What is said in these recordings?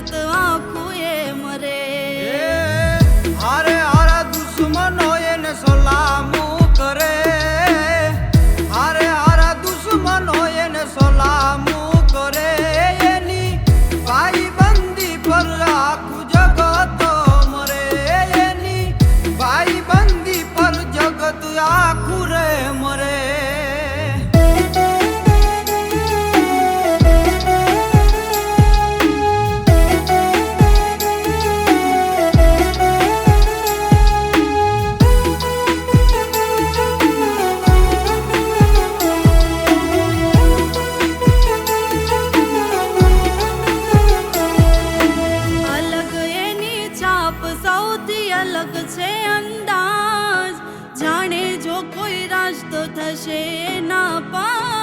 जगत आँख સૌથી અલગ છે અંદાજ. જાણે જો કોઈ રાજ તો થશે ના પા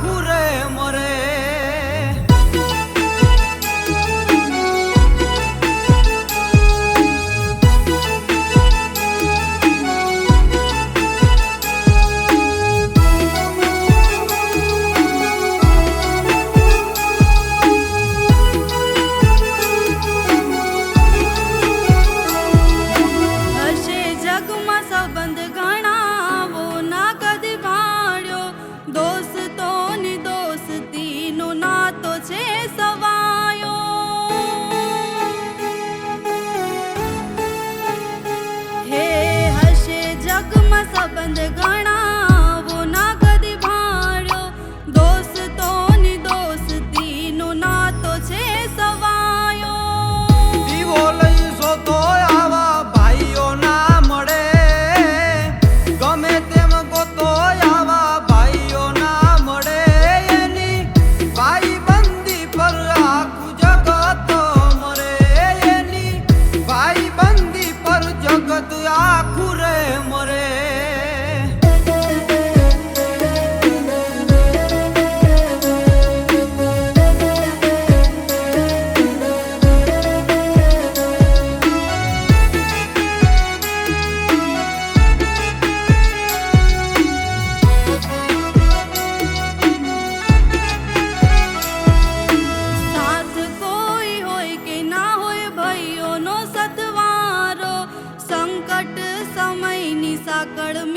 ঘুরে মরে விழாக்களும்